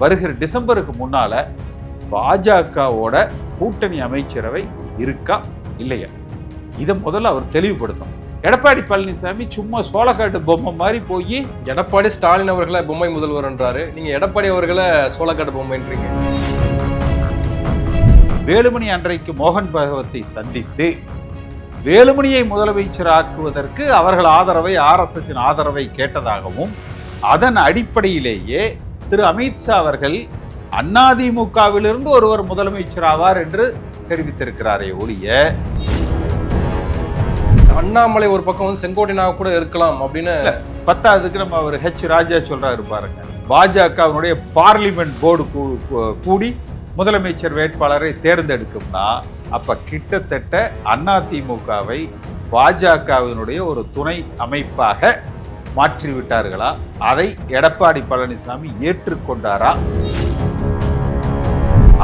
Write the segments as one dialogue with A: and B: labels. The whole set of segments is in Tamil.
A: வருகிற டிசம்பருக்கு முன்னால பாஜகவோட கூட்டணி அமைச்சரவை இருக்கா இல்லையா? இதை முதல்ல அவர் தெளிவுபடுத்தணும். எடப்பாடி பழனிசாமி சும்மா சோளக்காட்டு பொம்மை மாதிரி போய்
B: எடப்பாடி ஸ்டாலின் அவர்களை பொம்மை முதல்வர்ன்றாரு நீங்க எடப்பாடி அவர்களை சோளக்காட்டு பொம்மைன்றீங்க.
A: வேலுமணி அன்றைக்கு மோகன் பகவத்தை சந்தித்து வேலுமணியை முதலமைச்சர் ஆக்குவதற்கு அவர்கள் ஆதரவை ஆர்எஸ்எஸின் ஆதரவை கேட்டதாகவும் அதன் அடிப்படையிலேயே திரு அமித்ஷா அவர்கள் அதிமுகவிலிருந்து ஒருவர் முதலமைச்சர் ஆவார் என்று தெரிவித்திருக்கிறாரே ஒழிய
B: அண்ணாமலை ஒரு பக்கம் வந்து செங்கோட்டையனாக கூட இருக்கலாம் அப்படின்னு
A: பத்தாவதுக்கு நம்ம அவர் ஹெச் ராஜா சொல்றாரு பாருங்க. பாஜகவினுடைய பார்லிமெண்ட் போர்டு கூடி முதலமைச்சர் வேட்பாளரை தேர்ந்தெடுக்கும்னா அப்ப கிட்டத்தட்ட அதிமுகவை பாஜகவினுடைய ஒரு துணை அமைப்பாக மாற்றி விட்டார்களா அதை எடப்பாடி பழனிசாமி ஏற்றுக்கொண்டாரா?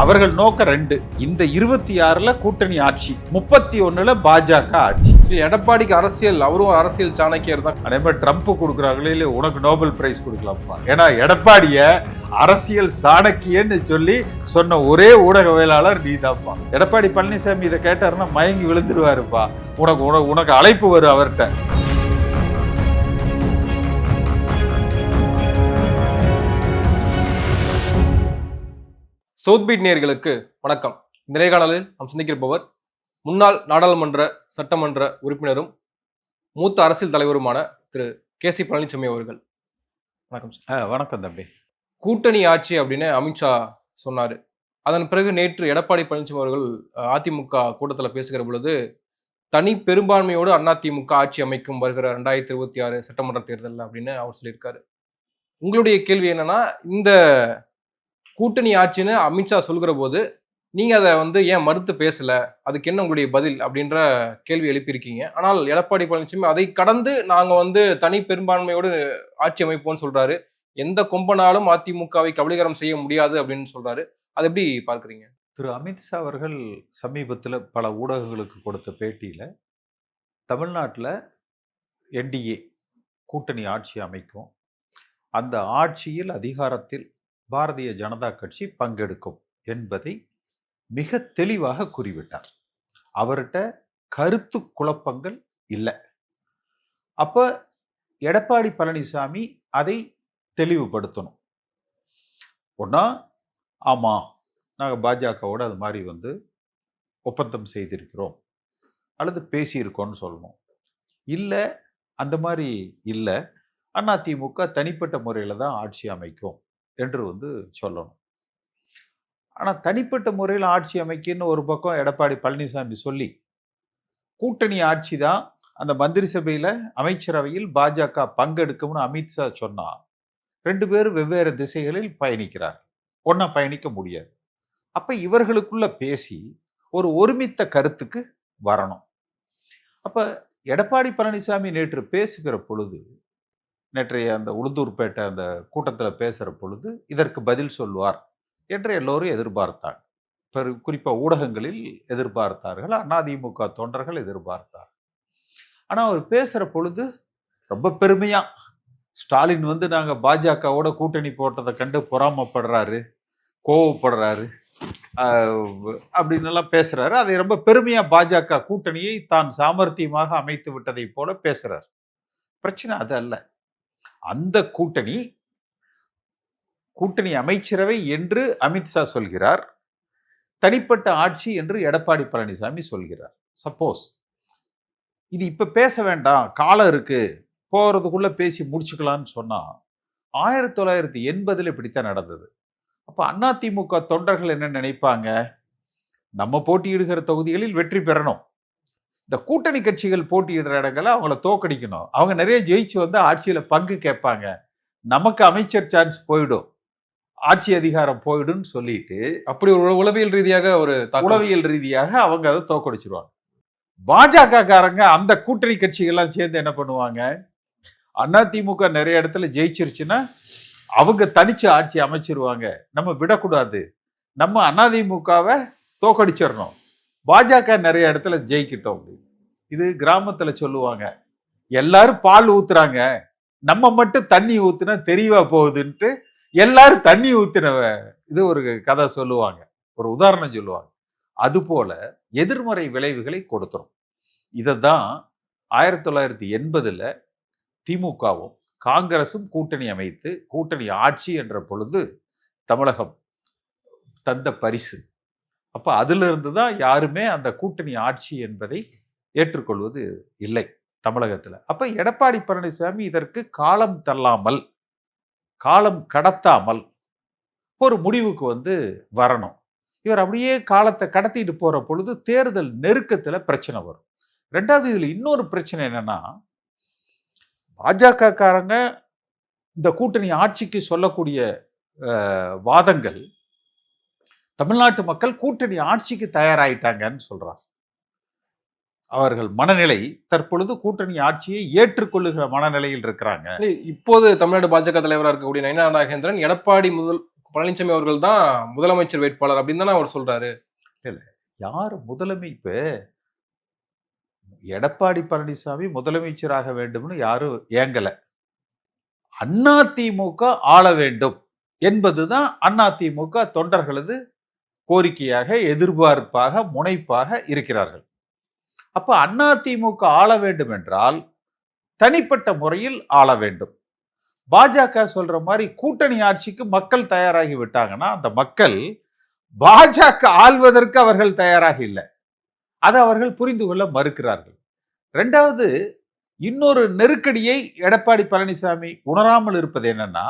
A: அவர்கள் நோக்கம் ரெண்டு. இந்த இருபத்தி ஆறுல கூட்டணி ஆட்சி முப்பத்தி ஒண்ணுல பாஜக ஆட்சி.
B: எடப்பாடிக்கு அரசியல் அவரும் அரசியல் சாணக்கியர் தான்.
A: அதே மாதிரி ட்ரம்ப் கொடுக்குறாங்களே இல்லை உனக்கு நோபல் பிரைஸ் கொடுக்கலாம்ப்பா ஏன்னா எடப்பாடிய அரசியல் சாணக்கியன்னு சொல்லி சொன்ன ஒரே ஊடகவியலாளர் நீதான்ப்பா எடப்பாடி பழனிசாமி இதை கேட்டாருன்னா மயங்கி விழுந்துருவாருப்பா. உனக்கு உனக்கு உனக்கு அழைப்பு வரும் அவர்கிட்ட.
B: சவுத் பீட் நேயர்களுக்கு வணக்கம். இந்த நேர்காணலில் நாம் சந்திக்கிறப்பவர் முன்னாள் நாடாளுமன்ற சட்டமன்ற உறுப்பினரும் மூத்த அரசியல் தலைவருமான திரு. கே. சி. பழனிசாமி அவர்கள். வணக்கம் சார்.
A: வணக்கம் தம்பி.
B: கூட்டணி ஆட்சி அப்படின்னு அமித்ஷா சொன்னார். அதன் பிறகு நேற்று எடப்பாடி பழனிசாமி அவர்கள் அதிமுக கூட்டத்தில் பேசுகிற பொழுது தனி பெரும்பான்மையோடு அதிமுக ஆட்சி அமைக்கும் வருகிற ரெண்டாயிரத்தி இருபத்தி ஆறு சட்டமன்ற தேர்தல் அப்படின்னு அவர் சொல்லியிருக்காரு. உங்களுடைய கேள்வி என்னன்னா இந்த கூட்டணி ஆட்சின்னு அமித்ஷா சொல்கிற போது நீங்கள் அதை வந்து ஏன் மறுத்து பேசலை? அதுக்கு என்ன உங்களுடைய பதில்? அப்படின்ற கேள்வி எழுப்பியிருக்கீங்க. ஆனால் எடப்பாடி பழனிசாமி அதை கடந்து நாங்கள் வந்து தனி பெரும்பான்மையோடு ஆட்சி அமைப்போம்னு சொல்கிறாரு எந்த கொம்பனாலும் அதிமுகவை கபலீகரம் செய்ய முடியாது அப்படின்னு சொல்கிறாரு அதை எப்படி பார்க்குறீங்க?
A: திரு. அமித்ஷா அவர்கள் சமீபத்தில் பல ஊடகங்களுக்கு கொடுத்த பேட்டியில் தமிழ்நாட்டில் என்டிஏ கூட்டணி ஆட்சி அமைக்கும். அந்த ஆட்சியில் அதிகாரத்தில் பாரதிய ஜனதா கட்சி பங்கெடுக்கும் என்பதை மிக தெளிவாக கூறிவிட்டார். அவர்கிட்ட கருத்து குழப்பங்கள் இல்லை. அப்போ எடப்பாடி பழனிசாமி அதை தெளிவுபடுத்தணும். ஒன்றா ஆமாம் நாங்கள் பாஜகவோடு அது மாதிரி வந்து ஒப்பந்தம் செய்திருக்கிறோம். அல்லது பேசியிருக்கோம்னு சொல்லணும். இல்லை அந்த மாதிரி இல்லை. அதிமுக தனிப்பட்ட முறையில் தான் ஆட்சி அமைக்கும். என்று வந்து சொல்லணும். ஆனால் தனிப்பட்ட முறையில் ஆட்சி அமைக்குன்னு ஒரு பக்கம் எடப்பாடி பழனிசாமி சொல்லி கூட்டணி ஆட்சி தான் அந்த மந்திரி சபையில் அமைச்சரவையில் பாஜக பங்கெடுக்கும்னு அமித்ஷா சொன்னா ரெண்டு பேரும் வெவ்வேறு திசைகளில் பயணிக்கிறார் ஒன்றா பயணிக்க முடியாது. அப்போ இவர்களுக்குள்ள பேசி ஒரு ஒருமித்த கருத்துக்கு வரணும். அப்போ எடப்பாடி பழனிசாமி நேற்று பேசுகிற பொழுது நேற்றைய அந்த உளுந்தூர்பேட்டை அந்த கூட்டத்தில் பேசுகிற பொழுது இதற்கு பதில் சொல்வார் என்று எல்லோரும் எதிர்பார்த்தாங்க பெரு குறிப்பாக ஊடகங்களில் எதிர்பார்த்தார்கள் அதிமுக தொண்டர்கள் எதிர்பார்த்தார் ஆனால் அவர் பேசுகிற பொழுது ரொம்ப பெருமையாக ஸ்டாலின் வந்து நாங்கள் பாஜகவோட கூட்டணி போட்டதை கண்டு பொறாமப்படுறாரு கோவப்படுறாரு அப்படின்னு எல்லாம் பேசுறாரு. அதை ரொம்ப பெருமையா பாஜக கூட்டணியை தான் சாமர்த்தியமாக அமைத்து விட்டதை போல பேசுறார். பிரச்சனை அது அல்ல. அந்த கூட்டணி கூட்டணி அமைச்சரவை என்று அமித்ஷா சொல்கிறார். தனிப்பட்ட ஆட்சி என்று எடப்பாடி பழனிசாமி சொல்கிறார். சப்போஸ் இது இப்போ பேச வேண்டாம். காலம் இருக்கு. போகிறதுக்குள்ளே பேசி முடிச்சுக்கலாம்னு சொன்னால் ஆயிரத்தி தொள்ளாயிரத்தி எண்பதுல இப்படித்தான் நடந்தது. அப்போ அதிமுக தொண்டர்கள் என்ன நினைப்பாங்க? நம்ம போட்டியிடுகிற தொகுதிகளில் வெற்றி பெறணும். இந்த கூட்டணி கட்சிகள் போட்டியிடுற இடங்களை அவங்கள தோக்கடிக்கணும். அவங்க நிறைய ஜெயிச்சு வந்து ஆட்சியில பங்கு கேட்பாங்க. நமக்கு அமைச்சர் சான்ஸ் போயிடும். ஆட்சி அதிகாரம் போயிடும்னு சொல்லிட்டு
B: அப்படி ஒரு உளவியல் ரீதியாக ஒரு.
A: உளவியல் ரீதியாக அவங்க அதை தோக்கடிச்சிருவாங்க. பாஜக காரங்க அந்த கூட்டணி கட்சிகள்லாம் சேர்ந்து என்ன பண்ணுவாங்க? அதிமுக நிறைய இடத்துல ஜெயிச்சிருச்சுன்னா அவங்க தனிச்சு ஆட்சி அமைச்சிருவாங்க. நம்ம விடக்கூடாது. நம்ம அதிமுகவை தோக்கடிச்சிடணும். பாஜக நிறைய இடத்துல ஜெயிக்கிட்டோம் அப்படின்னு. இது கிராமத்தில் சொல்லுவாங்க. எல்லாரும் பால் ஊத்துறாங்க. நம்ம மட்டும் தண்ணி ஊத்துனா தெரியவா போகுதுன்ட்டு எல்லாரும் தண்ணி ஊத்தினவ இது ஒரு கதை சொல்லுவாங்க. ஒரு உதாரணம் சொல்லுவாங்க. அது போல எதிர்மறை விளைவுகளை கொடுத்துரும். இதை தான் ஆயிரத்தி தொள்ளாயிரத்தி எண்பதில் திமுகவும் காங்கிரசும் கூட்டணி அமைத்து கூட்டணி ஆட்சி என்ற பொழுது தமிழகம் தந்த பரிசு. அப்போ அதுல இருந்து தான் யாருமே அந்த கூட்டணி ஆட்சி என்பதை ஏற்றுக்கொள்வது இல்லை தமிழகத்தில். அப்போ எடப்பாடி பழனிசாமி இதற்கு காலம் தள்ளாமல் காலம் கடத்தாமல் ஒரு முடிவுக்கு வந்து வரணும். இவர் அப்படியே காலத்தை கடத்திட்டு போகிற பொழுது தேர்தல் நெருக்கத்தில் பிரச்சனை வரும். ரெண்டாவது இதில் இன்னொரு பிரச்சனை என்னென்னா பாஜக காரங்க இந்த கூட்டணி ஆட்சிக்கு சொல்லக்கூடிய வாதங்கள் தமிழ்நாட்டு மக்கள் கூட்டணி ஆட்சிக்கு தயாராயிட்டாங்கன்னு சொல்றார். அவர்கள் மனநிலை தற்பொழுது கூட்டணி ஆட்சியை ஏற்றுக்கொள்ளுகிற மனநிலையில் இருக்கிறாங்க.
B: இப்போது தமிழ்நாடு பாஜக தலைவராக இருக்கக்கூடிய நயனா நாகேந்திரன் எடப்பாடி முதல் பழனிசாமி அவர்கள் தான் முதலமைச்சர் வேட்பாளர் அப்படின்னு தானே அவர் சொல்றாரு.
A: யார் முதலமை இப்ப எடப்பாடி பழனிசாமி முதலமைச்சராக வேண்டும்னு யாரும் ஏங்கல. அதிமுக ஆள வேண்டும் என்பதுதான் அதிமுக தொண்டர்களது கோரிக்கையாக எதிர்பார்ப்பாக முனைப்பாக இருக்கிறார்கள். அப்போ அதிமுக ஆள வேண்டும் என்றால் தனிப்பட்ட முறையில் ஆள வேண்டும். பாஜக சொல்ற மாதிரி கூட்டணி ஆட்சிக்கு மக்கள் தயாராகி விட்டாங்கன்னா அந்த மக்கள் பாஜக ஆள்வதற்கு அவர்கள் தயாராக இல்லை. அதை அவர்கள் புரிந்து கொள்ள மறுக்கிறார்கள். ரெண்டாவது இன்னொரு நெருக்கடியை எடப்பாடி பழனிசாமி உணராமல் இருப்பது என்னன்னா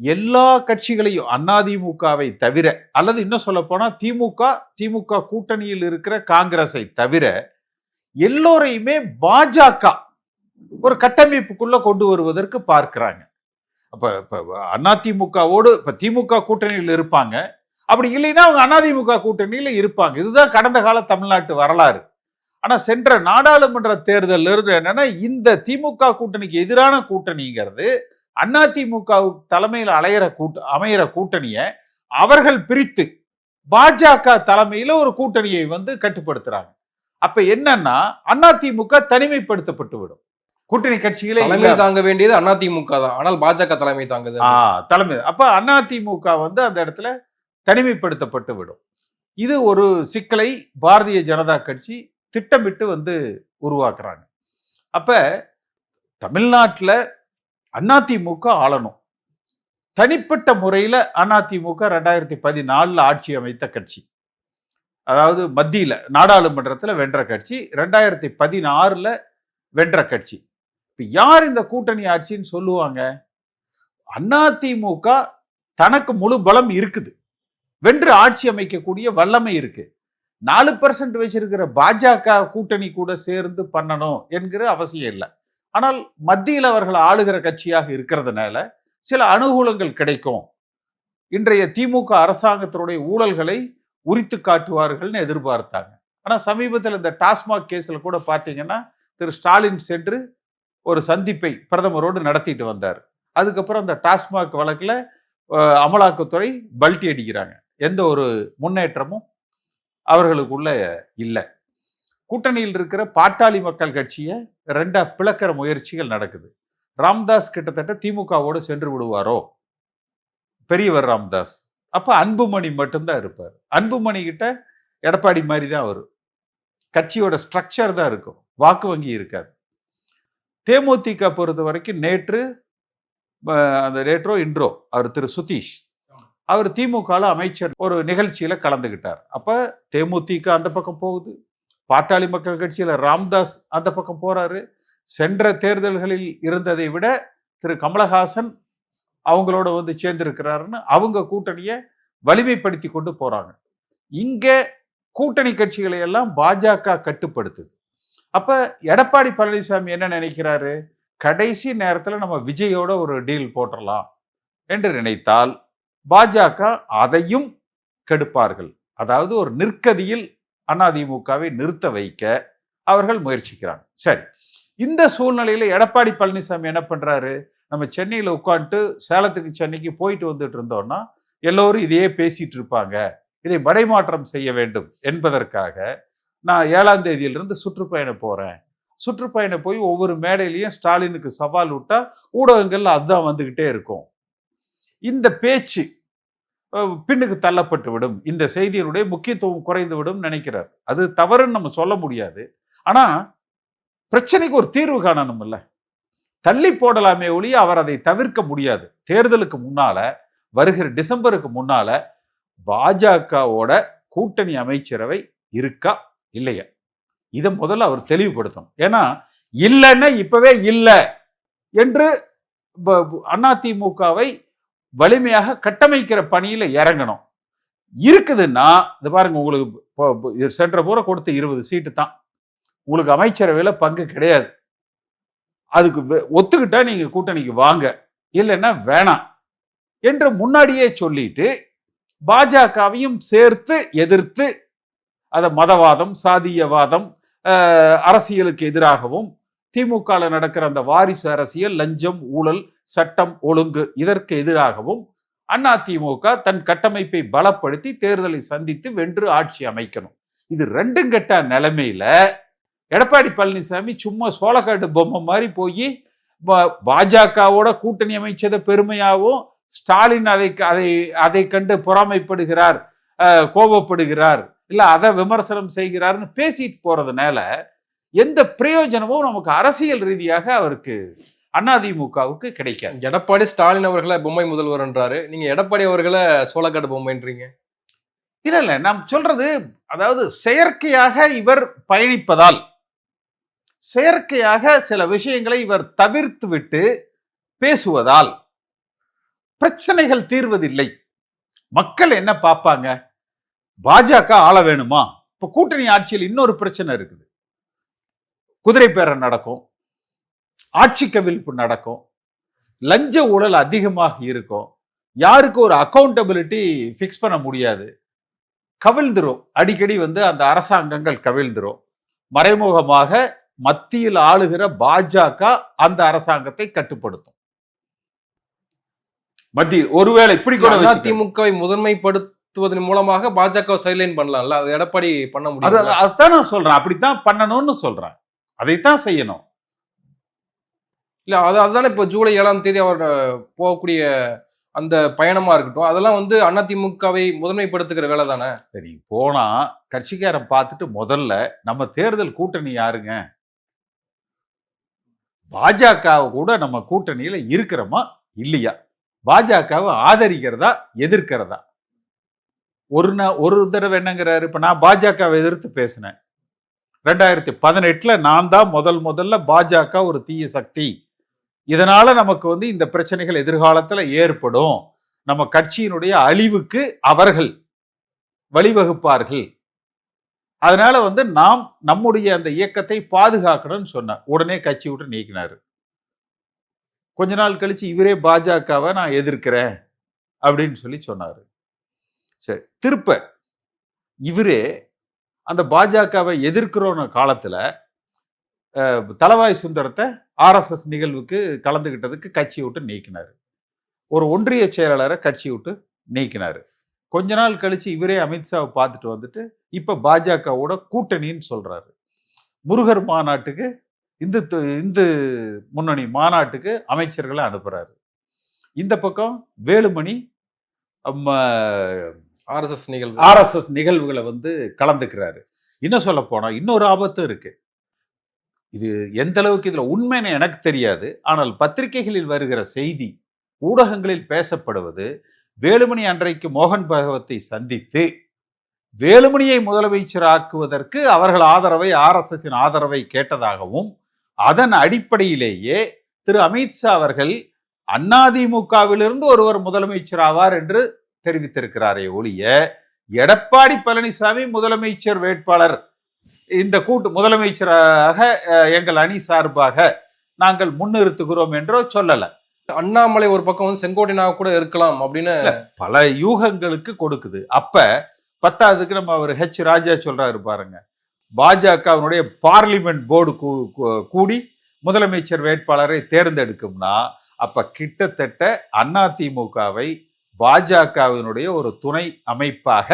A: எல்லா கட்சிகளையும் அதிமுகவை தவிர அல்லது இன்னும் சொல்ல போனால் திமுக திமுக கூட்டணியில் இருக்கிற காங்கிரஸை தவிர எல்லோரையுமே பாஜக ஒரு கட்டமைப்புக்குள்ள கொண்டு வருவதற்கு பார்க்கிறாங்க. அப்ப இப்ப அதிமுகவோடு இப்ப திமுக கூட்டணியில் இருப்பாங்க. அப்படி இல்லைன்னா அவங்க அதிமுக கூட்டணியில் இருப்பாங்க. இதுதான் கடந்த கால தமிழ்நாட்டு வரலாறு. ஆனால் சென்ற நாடாளுமன்ற தேர்தலில் இருந்து என்னன்னா இந்த திமுக கூட்டணிக்கு எதிரான கூட்டணிங்கிறது அதிமுக தலைமையில் அலையிற கூட்ட அமையிற கூட்டணியை அவர்கள் பிரித்து பாஜக தலைமையில ஒரு கூட்டணியை வந்து கட்டுப்படுத்துறாங்க. அப்ப என்னன்னா அதிமுக தனிமைப்படுத்தப்பட்டு விடும் கூட்டணி கட்சிகளே
B: தலைமை தாங்க வேண்டியது அதிமுக தான். ஆனால் பாஜக தலைமை தாங்குது.
A: ஆ தலைமை அப்ப அதிமுக வந்து அந்த இடத்துல தனிமைப்படுத்தப்பட்டு விடும் இது ஒரு சிக்கலை பாரதிய ஜனதா கட்சி திட்டமிட்டு வந்து உருவாக்குறாங்க. அப்ப தமிழ்நாட்டுல அதிமுக ஆளணும். தனிப்பட்ட முறையில் அதிமுக ரெண்டாயிரத்தி பதினாலில் ஆட்சி அமைத்த கட்சி. அதாவது மத்தியில் நாடாளுமன்றத்தில் வென்ற கட்சி ரெண்டாயிரத்தி பதினாறில் வென்ற கட்சி. இப்போ யார் இந்த கூட்டணி ஆட்சின்னு சொல்லுவாங்க? அதிமுக தனக்கு முழு பலம் இருக்குது. வென்று ஆட்சி அமைக்கக்கூடிய வல்லமை இருக்கு. நாலு பர்சன்ட் வச்சிருக்கிற பாஜக கூட்டணி கூட சேர்ந்து பண்ணணும் என்கிற அவசியம் இல்லை. ஆனால் மத்தியில் அவர்கள் ஆளுகிற கட்சியாக இருக்கிறதுனால சில அனுகூலங்கள் கிடைக்கும். இன்றைய திமுக அரசாங்கத்தினுடைய ஊழல்களை உரித்து காட்டுவார்கள்னு எதிர்பார்த்தாங்க. ஆனால் சமீபத்தில் இந்த டாஸ்மாக் கேஸில் கூட பார்த்தீங்கன்னா திரு ஸ்டாலின் சென்று ஒரு சந்திப்பை பிரதமரோடு நடத்திட்டு வந்தார். அதுக்கப்புறம் அந்த டாஸ்மாக் வழக்கில் அமலாக்கத்துறை பல்ட்டி அடிக்கிறாங்க. எந்த ஒரு முன்னேற்றமும் அவர்களுக்குள்ள இல்லை. கூட்டணியில் இருக்கிற பாட்டாளி மக்கள் கட்சியை ரெண்டா பிளக்கிற முயற்சிகள் நடக்குது. ராம்தாஸ் கிட்டத்தட்ட திமுகவோடு சென்று விடுவாரோ? பெரியவர் ராம்தாஸ். அப்போ அன்புமணி மட்டும்தான் இருப்பார். அன்புமணி கிட்ட எடப்பாடி மாதிரி தான் வரும் கட்சியோட ஸ்ட்ரக்சர் தான் இருக்கும். வாக்கு வங்கி இருக்காது. தேமுதிக பொறுத்த வரைக்கும் நேற்று அந்த நேற்றோ இன்றோ அவர் திரு சுதீஷ் அவர் திமுகவில் அமைச்சர் ஒரு நிகழ்ச்சியில் கலந்துக்கிட்டார் அப்போ தேமுதிக அந்த பக்கம் போகுது. பாட்டாளி மக்கள் கட்சியில ராம்தாஸ் அந்த பக்கம் போறாரு. சென்ற தேர்தல்களில் இருந்ததை விட திரு கமலஹாசன் அவங்களோட வந்து சேர்ந்திருக்கிறாருன்னு அவங்க கூட்டணியை வலிமைப்படுத்தி கொண்டு போறாங்க. இங்க கூட்டணி கட்சிகளை எல்லாம் பாஜக கட்டுப்படுத்துது. அப்ப எடப்பாடி பழனிசாமி என்ன நினைக்கிறாரு? கடைசி நேரத்தில் நம்ம விஜயோட ஒரு டீல் போட்டலாம் என்று நினைத்தால் பாஜக அதையும் கெடுப்பார்கள். அதாவது ஒரு நிற்கதியில் அதிமுகவை நிறுத்த வைக்க அவர்கள் முயற்சிக்கிறாங்க. சரி இந்த சூழ்நிலையில் எடப்பாடி பழனிசாமி என்ன பண்ணுறாரு நம்ம சென்னையில் உட்காந்துட்டு சேலத்துக்கு சென்னைக்கு போயிட்டு வந்துட்டு இருந்தோம்னா எல்லோரும் இதையே பேசிட்டு இருப்பாங்க. இதை மடைமாற்றம் செய்ய வேண்டும் என்பதற்காக நான் ஏழாம் தேதியிலிருந்து சுற்றுப்பயணம் போகிறேன் சுற்றுப்பயணம் போய் ஒவ்வொரு மேடையிலையும் ஸ்டாலினுக்கு சவால் விட்டால் ஊடகங்கள்ல அதுதான் வந்துக்கிட்டே இருக்கும். இந்த பேச்சு பின்னுக்கு தள்ளப்பட்டு விடும். இந்த செய்தியினுடைய முக்கியத்துவம் குறைந்து விடும் நினைக்கிறார். அது தவறுன்னு நம்ம சொல்ல முடியாது. ஆனால் பிரச்சனைக்கு ஒரு தீர்வு காணணும்ல தள்ளி போடலாமே ஒழிய அவர் அதை தவிர்க்க முடியாது. தேர்தலுக்கு முன்னால வருகிற டிசம்பருக்கு முன்னால பாஜகவோட கூட்டணி அமைச்சரவை இருக்கா இல்லையா? இதை முதல்ல அவர் தெளிவுபடுத்தணும். ஏன்னா இல்லைன்னா இப்பவே இல்லை என்று அதிமுகவை வலிமையாக கட்டமைக்கிற பணியில் இறங்கணும். இருக்குதுன்னா இது பாருங்க உங்களுக்கு இப்போ- இது சென்ற பூரா கொடுத்த இருபது சீட்டு தான். உங்களுக்கு அமைச்சரவையில் பங்கு கிடையாது. அதுக்கு வெ- ஒத்துக்கிட்டா நீங்க கூட்டணிக்கு வாங்க. இல்லைன்னா வேணாம் என்று முன்னாடியே சொல்லிட்டு பாஜகவையும் சேர்த்து எதிர்த்து அதை மதவாதம் சாதியவாதம் அரசியலுக்கு எதிராகவும் திமுகவில் நடக்கிற அந்த வாரிசு அரசியல் லஞ்சம் ஊழல் சட்டம் ஒழுங்கு இதற்கு எதிராகவும் அண்ணா திமுக தன் கட்டமைப்பை பலப்படுத்தி தேர்தலை சந்தித்து வென்று ஆட்சி அமைக்கணும். இது ரெண்டும் கெட்ட நிலைமையில எடப்பாடி பழனிசாமி சும்மா சோளக்காட்டு பொம்மை மாதிரி போய் பாஜகவோட கூட்டணி அமைச்சதை பெருமையாகவும் ஸ்டாலின் அதை அதை அதை கண்டு பொறாமைப்படுகிறார் கோபப்படுகிறார் இல்லை அதை விமர்சனம் செய்கிறார்னு பேசிட்டு போறதுனால எந்த பிரயோஜனமும் நமக்கு அரசியல் ரீதியாக அவருக்கு அதிமுகவுக்கு கிடைக்காது.
B: எடப்பாடி ஸ்டாலின் அவர்களை பொம்மை முதல்வர் என்றாரு. நீங்க எடப்பாடி அவர்களை சோளக்காடு பொம்மைன்றீங்க.
A: இல்ல இல்ல. நாம் சொல்றது அதாவது செயற்கையாக இவர் பயணிப்பதால் செயற்கையாக சில விஷயங்களை இவர் தவிர்த்து விட்டு பேசுவதால் பிரச்சனைகள் தீர்வதில்லை. மக்கள் என்ன பார்ப்பாங்க? பாஜக ஆள வேணுமா? இப்ப கூட்டணி ஆட்சியில் இன்னொரு பிரச்சனை இருக்குது. குதிரை பேரம் நடக்கும். ஆட்சி கவிழ்ப்பு நடக்கும். லஞ்ச ஊழல் அதிகமாக இருக்கும். யாருக்கு ஒரு அக்கௌண்டபிலிட்டி ஃபிக்ஸ் பண்ண முடியாது. கவிழ்ந்துரும். அடிக்கடி வந்து அந்த அரசாங்கங்கள் கவிழ்ந்துரும். மறைமுகமாக மத்தியில் ஆளுகிற பாஜக அந்த அரசாங்கத்தை கட்டுப்படுத்தும். மத்திய ஒருவேளை இப்படி கூட.
B: அதிமுகவை முதன்மைப்படுத்துவதன் மூலமாக பாஜக சைட்லைன் பண்ணலாம்ல? அது எடப்பாடி பண்ண
A: அது
B: முடியும்
A: அதான் நான் சொல்றேன். அப்படித்தான் பண்ணணும்னு சொல்றேன். அதைத்தான் செய்யணும்.
B: இல்ல அது அதுதானே இப்போ ஜூலை ஏழாம் தேதி அவர் போகக்கூடிய அந்த பயணமா இருக்கட்டும். அதெல்லாம் வந்து அதிமுகவை முதன்மைப்படுத்துகிற வேலை தானே?
A: சரி போனா கட்சிக்காரன் பார்த்துட்டு முதல்ல நம்ம தேர்தல் கூட்டணி யாருங்க? பாஜக கூட நம்ம கூட்டணியில இருக்கிறோமா? இல்லையா? பாஜகவை ஆதரிக்கிறதா? எதிர்க்கிறதா? ஒரு நா ஒரு தடவை என்னங்கிறாரு? இப்ப நான் பாஜகவை எதிர்த்து பேசினேன். ரெண்டாயிரத்தி பதினெட்டில் நான் தான் முதல் முதல்ல பாஜக ஒரு தீய சக்தி. இதனால் நமக்கு வந்து இந்த பிரச்சனைகள் எதிர்காலத்தில் ஏற்படும். நம்ம கட்சியினுடைய அழிவுக்கு அவர்கள் வழிவகுப்பார்கள். அதனால வந்து நாம் நம்முடைய அந்த இயக்கத்தை பாதுகாக்கணும்னு சொன்னேன் உடனே கட்சி விட்டு நீக்கினார். கொஞ்ச நாள் கழிச்சு இவரே பாஜகவை நான் எதிர்க்கிறேன் அப்படின்னு சொல்லி சொன்னார். சரி திருப்ப இவரே அந்த பாஜகவை எதிர்க்கிறோன காலத்தில் தலவாய் சுந்தரத்தை ஆர்எஸ்எஸ் நிகழ்வுக்கு கலந்துகிட்டதுக்கு கட்சி விட்டு நீக்கினார். ஒரு ஒன்றிய செயலாளரை கட்சி விட்டு நீக்கினார். கொஞ்ச நாள் கழித்து இவரே அமித்ஷாவை பார்த்துட்டு வந்துட்டு இப்போ பாஜகவோட கூட்டணின்னு சொல்கிறாரு முருகர் மாநாட்டுக்கு இந்து இந்து முன்னணி மாநாட்டுக்கு அமைச்சர்களை அனுப்புகிறாரு இந்த பக்கம் வேலுமணி
B: ஆர்எஸ்எஸ் நிகழ்வு.
A: ஆர்எஸ்எஸ் நிகழ்வுகளை வந்து கலந்துக்கிறாரு. இன்னும் சொல்ல போனால் இன்னொரு ஆபத்தும் இருக்கு. இது எந்த அளவுக்கு இதில் உண்மைன்னு எனக்கு தெரியாது. ஆனால் பத்திரிகைகளில் வருகிற செய்தி ஊடகங்களில் பேசப்படுவது வேலுமணி அன்றைக்கு மோகன் பகவத்தை சந்தித்து வேலுமணியை முதலமைச்சர் ஆக்குவதற்கு அவர்கள் ஆதரவை ஆர்எஸ்எஸின் ஆதரவை கேட்டதாகவும் அதன் அடிப்படையிலேயே திரு அமித்ஷா அவர்கள் அதிமுகவிலிருந்து ஒருவர் முதலமைச்சர் ஆவார் என்று தெரிவித்திருக்கிறாரே ஒழிய எடப்பாடி பழனிசாமி முதலமைச்சர் வேட்பாளர். இந்த கூட்டு முதலமைச்சராக எங்கள் அணி சார்பாக நாங்கள் முன்னிறுத்துகிறோம் என்றோ சொல்லல.
B: அண்ணாமலை ஒரு பக்கம் வந்து செங்கோட்டையனாக கூட இருக்கலாம் அப்படின்னு
A: பல யூகங்களுக்கு கொடுக்குது. அப்ப பத்தாவதுக்கு நம்ம அவர் ஹெச் ராஜா சொல்றாரு பாருங்க. பாஜகவினுடைய பார்லிமெண்ட் போர்டு கூடி முதலமைச்சர் வேட்பாளரை தேர்ந்தெடுக்கும்னா அப்ப கிட்டத்தட்ட அதிமுகவை பாஜகவினுடைய ஒரு துணை அமைப்பாக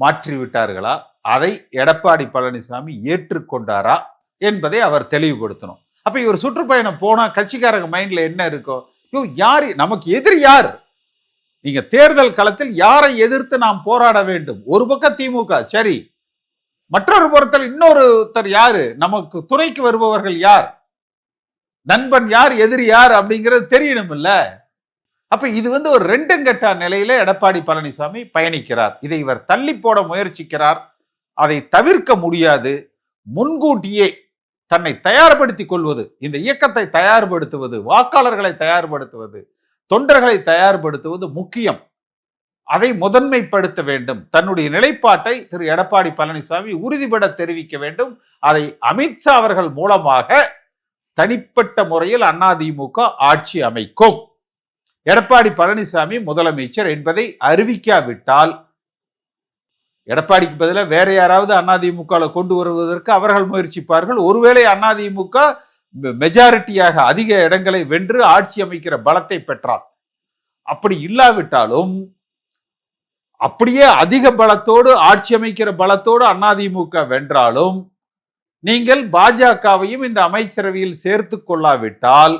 A: மாற்றிவிட்டார்களா? அதை எடப்பாடி பழனிசாமி ஏற்றுக்கொண்டாரா? என்பதை அவர் தெளிவுபடுத்தணும். அப்ப இவர் சுற்றுப்பயணம் போனா கட்சிக்காரங்க மைண்ட்ல என்ன இருக்கோ? ஐயோ யார்? நமக்கு எதிரி யார்? நீங்க தேர்தல் களத்தில் யாரை எதிர்த்து நாம் போராட வேண்டும்? ஒரு பக்கம் திமுக சரி. மற்றொரு புறத்தில் இன்னொருத்தர் யாரு? நமக்கு துணைக்கு வருபவர்கள் யார்? நண்பன் யார்? எதிரி யார்? அப்படிங்கிறது தெரியணும் இல்லை அப்ப இது வந்து ஒரு ரெண்டுங்கட்டா நிலையில எடப்பாடி பழனிசாமி பயணிக்கிறார். இதை இவர் தள்ளி போட முயற்சிக்கிறார். அதை தவிர்க்க முடியாது. முன்கூட்டியே தன்னை தயார்படுத்திக் கொள்வது இந்த இயக்கத்தை தயார்படுத்துவது வாக்காளர்களை தயார்படுத்துவது தொண்டர்களை தயார்படுத்துவது முக்கியம். அதை முதன்மைப்படுத்த வேண்டும். தன்னுடைய நிலைப்பாட்டை திரு எடப்பாடி பழனிசாமி உறுதிபட தெரிவிக்க வேண்டும். அதை அமித்ஷா அவர்கள் மூலமாக தனிப்பட்ட முறையில் அதிமுக ஆட்சி அமைக்கும். எடப்பாடி பழனிசாமி முதலமைச்சர் என்பதை அறிவிக்காவிட்டால் எடப்பாடிக்கு பதிலாக வேற யாராவது அதிமுக கொண்டு வருவதற்கு அவர்கள் முயற்சிப்பார்கள். ஒருவேளை அதிமுக மெஜாரிட்டியாக அதிக இடங்களை வென்று ஆட்சி அமைக்கிற பலத்தை பெற்றார் அப்படி இல்லாவிட்டாலும் அப்படியே அதிக பலத்தோடு ஆட்சி அமைக்கிற பலத்தோடு அதிமுக வென்றாலும் நீங்கள் பாஜகவையும் இந்த அமைச்சரவையில் சேர்த்து கொள்ளாவிட்டால்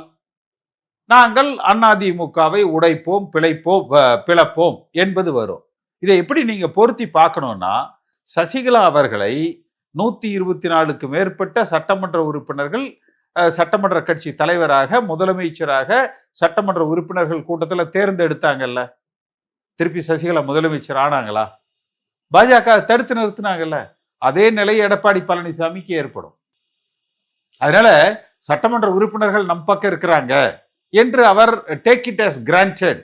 A: நாங்கள் அதிமுகவை உடைப்போம் பிழைப்போம் வ- பிளப்போம் என்பது வரும். இதை எப்படி நீங்க பொருத்தி பார்க்கணும்னா சசிகலா அவர்களை நூத்தி இருபத்தி நாலுக்கு மேற்பட்ட சட்டமன்ற உறுப்பினர்கள் சட்டமன்ற கட்சி தலைவராக முதலமைச்சராக சட்டமன்ற உறுப்பினர்கள் கூட்டத்தில் தேர்ந்தெடுத்தாங்கல்ல? திருப்பி சசிகலா முதலமைச்சர் ஆனாங்களா? பாஜக தடுத்து நிறுத்தினாங்கல்ல? அதே நிலை எடப்பாடி பழனிசாமிக்கு ஏற்படும். அதனால சட்டமன்ற உறுப்பினர்கள் நம் பக்கம் இருக்கிறாங்க. என்று அவர் டேக் இட் அஸ் கிராண்டட்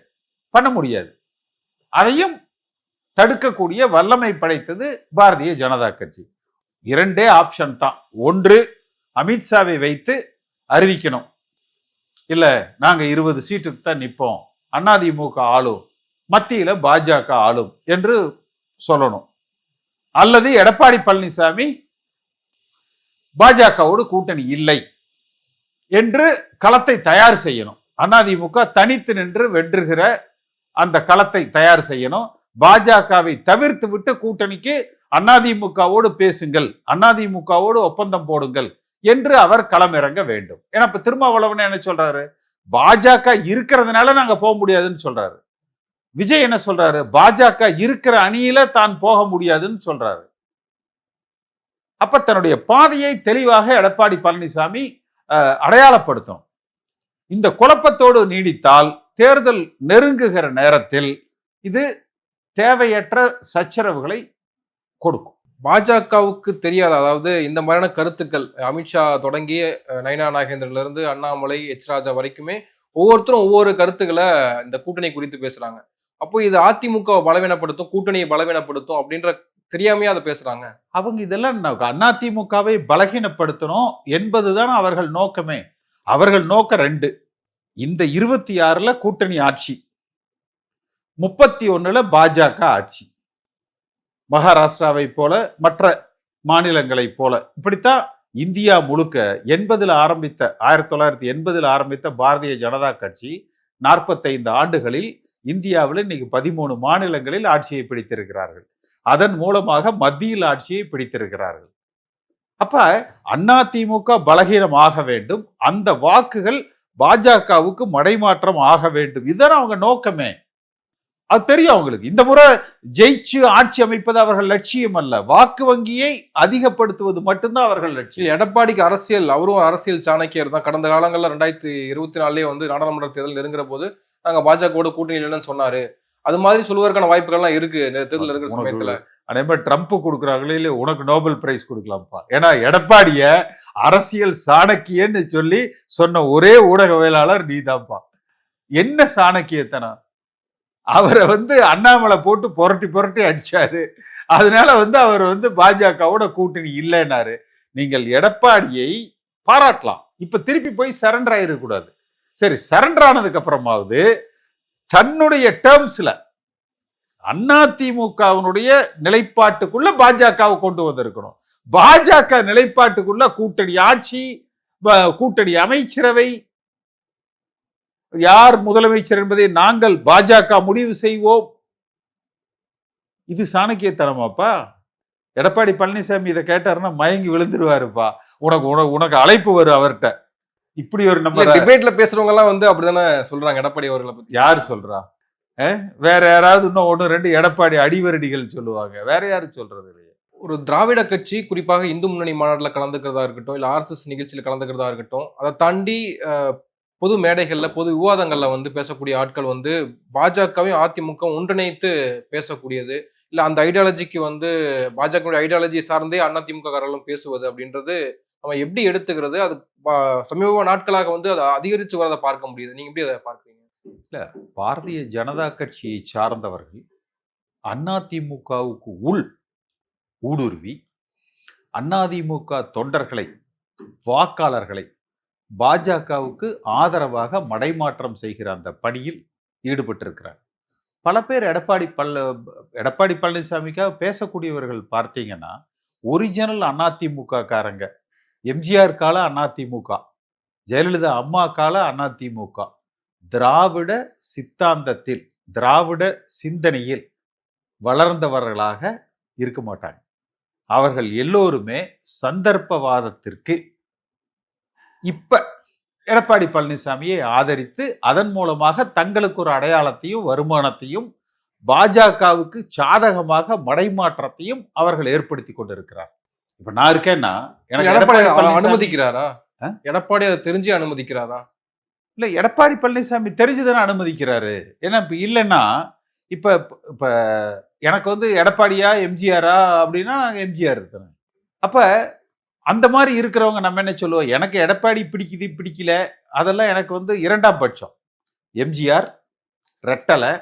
A: பண்ண முடியாது. அதையும் தடுக்கக்கூடிய வல்லமை படைத்தது பாரதிய ஜனதா கட்சி. இரண்டே ஆப்ஷன் தான். ஒன்று அமித்ஷாவை வைத்து அறிவிக்கணும். இல்லை நாங்கள் இருபது சீட்டுக்கு தான் நிற்போம் அதிமுக ஆளும் மத்தியில் பாஜக ஆளும் என்று சொல்லணும். அல்லது எடப்பாடி பழனிசாமி பாஜகவோடு கூட்டணி இல்லை என்று களத்தை தயார் செய்யணும். அதிமுக தனித்து நின்று வென்றுகிற அந்த களத்தை தயார் செய்யணும். பாஜகவை தவிர்த்து விட்டு கூட்டணிக்கு அதிமுகவோடு பேசுங்கள் அதிமுகவோடு ஒப்பந்தம் போடுங்கள் என்று அவர் களமிறங்க வேண்டும். ஏன்னா இப்ப திருமாவளவன் என்ன சொல்றாரு? பாஜக இருக்கிறதுனால நாங்க போக முடியாதுன்னு சொல்றாரு. விஜய் என்ன சொல்றாரு? பாஜக இருக்கிற அணியில தான் போக முடியாதுன்னு சொல்றாரு. அப்ப தன்னுடைய பாதையை தெளிவாக எடப்பாடி பழனிசாமி அஹ், அடையாளப்படுத்தும். இந்த குழப்பத்தோடு நீடித்தால் தேர்தல் நெருங்குகிற நேரத்தில் இது தேவையற்ற சச்சரவுகளை கொடுக்கும்.
B: பாஜகவுக்கு தெரியாத. அதாவது இந்த மாதிரியான கருத்துக்கள் அமித்ஷா தொடங்கி நயினா நாகேந்திரன்ல இருந்து அண்ணாமலை எச் ராஜா வரைக்குமே ஒவ்வொருத்தரும் ஒவ்வொரு கருத்துக்களை இந்த கூட்டணி குறித்து பேசுறாங்க. அப்போ இது அதிமுகவை பலவீனப்படுத்தும் கூட்டணியை பலவீனப்படுத்தும் அப்படின்ற தெரியாமையே அதை பேசுறாங்க.
A: அவங்க இதெல்லாம் அதிமுகவை பலகீனப்படுத்தணும் என்பதுதான் அவர்கள் நோக்கமே. அவர்கள் நோக்கம் ரெண்டு. இந்த இருபத்தி ஆறுல கூட்டணி ஆட்சி முப்பத்தி ஒண்ணுல பாஜக ஆட்சி. மகாராஷ்டிராவை போல மற்ற மாநிலங்களைப் போல. இப்படித்தான் இந்தியா முழுக்க எண்பதுல ஆரம்பித்த ஆயிரத்தி தொள்ளாயிரத்தி எண்பதுல ஆரம்பித்த பாரதிய ஜனதா கட்சி நாற்பத்தைந்து ஆண்டுகளில் இந்தியாவில் இன்னைக்கு பதிமூணு மாநிலங்களில் ஆட்சியை பிடித்திருக்கிறார்கள். அதன் மூலமாக மத்தியில் ஆட்சியை பிடித்திருக்கிறார்கள். அப்ப அதிமுக பலகீனம் ஆக வேண்டும். அந்த வாக்குகள் பாஜகவுக்கு மடைமாற்றம் ஆக வேண்டும். இதுதான் அவங்க நோக்கமே. அது தெரியும் அவங்களுக்கு. இந்த முறை ஜெயிச்சு ஆட்சி அமைப்பது அவர்கள் லட்சியம் அல்ல. வாக்கு வங்கியை அதிகப்படுத்துவது மட்டும்தான் அவர்கள் லட்சியம்.
B: எடப்பாடிக்கு அரசியல் அவரும் அரசியல் சாணக்கியர் தான். கடந்த காலங்கள்ல ரெண்டாயிரத்தி இருபத்தி நாலுலயே வந்து நாடாளுமன்ற தேர்தல் நெருங்குற போது நாங்க பாஜகவோட கூட்டணி இல்லைன்னு சொன்னாரு. அது மாதிரி சொல்லுவதற்கான வாய்ப்புகள்லாம் இருக்கு. இந்த தேர்தல் இருக்கிற சமயத்துல.
A: அதே மாதிரி ட்ரம்ப் கொடுக்குறாங்களே இல்லை உனக்கு நோபல் பிரைஸ் கொடுக்கலாம்ப்பா. ஏன்னா எடப்பாடிய அரசியல் சாணக்கியன்னு சொல்லி சொன்ன ஒரே ஊடகவியலாளர் நீதான்ப்பா. என்ன சாணக்கியத்தனம்? அவரை வந்து அண்ணாமலை போட்டு புரட்டி புரட்டி அடிச்சாரு. அதனால வந்து அவர் வந்து பாஜகவோட கூட்டணி இல்லைன்னாரு. நீங்கள் எடப்பாடியை பாராட்டலாம். இப்ப திருப்பி போய் சரண்டர் ஆயிருக்கூடாது சரி சரண்டர் ஆனதுக்கு அப்புறமாவது தன்னுடைய டேர்ம்ஸ்ல அதிமுகவினுடைய நிலைப்பாட்டுக்குள்ள பாஜகவை கொண்டு வந்திருக்கணும். பாஜக நிலைப்பாட்டுக்குள்ள கூட்டணி ஆட்சி கூட்டணி அமைச்சரவை. யார் முதலமைச்சர் என்பதை நாங்கள் பாஜக முடிவு செய்வோம். இது சாணக்கியத்தனமாப்பா? எடப்பாடி பழனிசாமி இதை கேட்டாருன்னா மயங்கி விழுந்துருவாருப்பா. உனக்கு உனக்கு உனக்கு அழைப்பு வரும் அவர்கிட்ட. இப்படி ஒரு நம்ம
B: டிபேட்ல பேசுறவங்க எல்லாம் வந்து அப்படிதானே சொல்றாங்க எடப்பாடி அவர்களை பத்தி.
A: யார் சொல்றா? வேற யாராவது இன்னும் ஒன்று ரெண்டு எடப்பாடி அடிவரடிகள் சொல்லுவாங்க. வேற யாரும் சொல்றது இல்லையா?
B: ஒரு திராவிட கட்சி குறிப்பாக இந்து முன்னணி மாநாட்டில் கலந்துக்கிறதா இருக்கட்டும் இல்லை ஆர்எஸ்எஸ் நிகழ்ச்சியில் கலந்துக்கிறதா இருக்கட்டும் அதை தாண்டி பொது மேடைகளில் பொது விவாதங்களில் வந்து பேசக்கூடிய ஆட்கள் வந்து பாஜகவையும் அதிமுக ஒன்றிணைத்து பேசக்கூடியது. இல்லை அந்த ஐடியாலஜிக்கு வந்து பாஜக ஐடியாலஜி சார்ந்தே அதிமுககாரர்களும் பேசுவது அப்படின்றது நம்ம எப்படி எடுத்துக்கிறது? அது பா- சமீப நாட்களாக வந்து அதை அதிகரிச்சு வரதை பார்க்க முடியுது. நீங்கள் எப்படி அதை பார்க்குறீங்க?
A: இல்லை பாரதிய ஜனதா கட்சியை சார்ந்தவர்கள் அதிமுகவுக்கு உள் ஊடுருவி அதிமுக தொண்டர்களை வாக்காளர்களை பாஜகவுக்கு ஆதரவாக மடைமாற்றம் செய்கிற அந்த பணியில் ஈடுபட்டிருக்கிறார். பல பேர் எடப்பாடி பழ எடப்பாடி பழனிசாமிக்காக பேசக்கூடியவர்கள் பார்த்தீங்கன்னா ஒரிஜினல் அதிமுக காரங்க. எம்ஜிஆர் கால அதிமுக ஜெயலலிதா அம்மா கால அதிமுக திராவிட சித்தாந்தத்தில் திராவிட சிந்தனையில் வளர்ந்தவர்களாக இருக்க மாட்டாங்க. அவர்கள் எல்லோருமே சந்தர்ப்பவாதத்திற்கு இப்ப எடப்பாடி பழனிசாமியை ஆதரித்து அதன் மூலமாக தங்களுக்கு ஒரு அடையாளத்தையும் வருமானத்தையும் பாஜகவுக்கு சாதகமாக மடைமாற்றத்தையும் அவர்கள் ஏற்படுத்தி கொண்டிருக்கிறார். இப்ப நான் இருக்கேன்னா எனக்கு
B: அனுமதிக்கிறாரா? எடப்பாடி அதை தெரிஞ்சு அனுமதிக்கிறாரா?
A: இல்லை எடப்பாடி பழனிசாமி தெரிஞ்சுதானே அனுமதிக்கிறாரு. ஏன்னா இப்போ இல்லைன்னா இப்போ இப்போ எனக்கு வந்து எடப்பாடியா எம்ஜிஆரா அப்படின்னா நாங்கள் எம்ஜிஆர் இருக்கிறேன். அப்போ அந்த மாதிரி இருக்கிறவங்க நம்ம என்ன சொல்லுவோம்? எனக்கு எடப்பாடி பிடிக்குது பிடிக்கல அதெல்லாம் எனக்கு வந்து இரண்டாம் பட்சம். எம்ஜிஆர் ரெட்டலை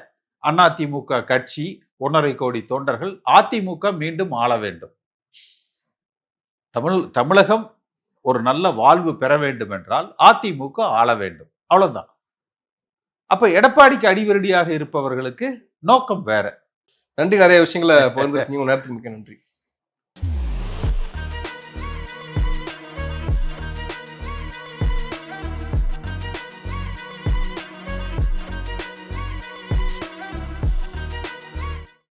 A: அதிமுக கட்சி ஒன்றரை கோடி தொண்டர்கள் அதிமுக மீண்டும் ஆள வேண்டும். தமிழ் தமிழகம் ஒரு நல்ல வாழ்வு பெற வேண்டும் என்றால் அதிமுக ஆள வேண்டும். அவ்வளவுதான். அப்ப எடப்பாடிக்கு அடிவரடியாக இருப்பவர்களுக்கு நோக்கம் வேற.
B: நன்றி. நிறைய விஷயங்களை பகிர்ந்து நேரத்துக்கு மிக்க நன்றி.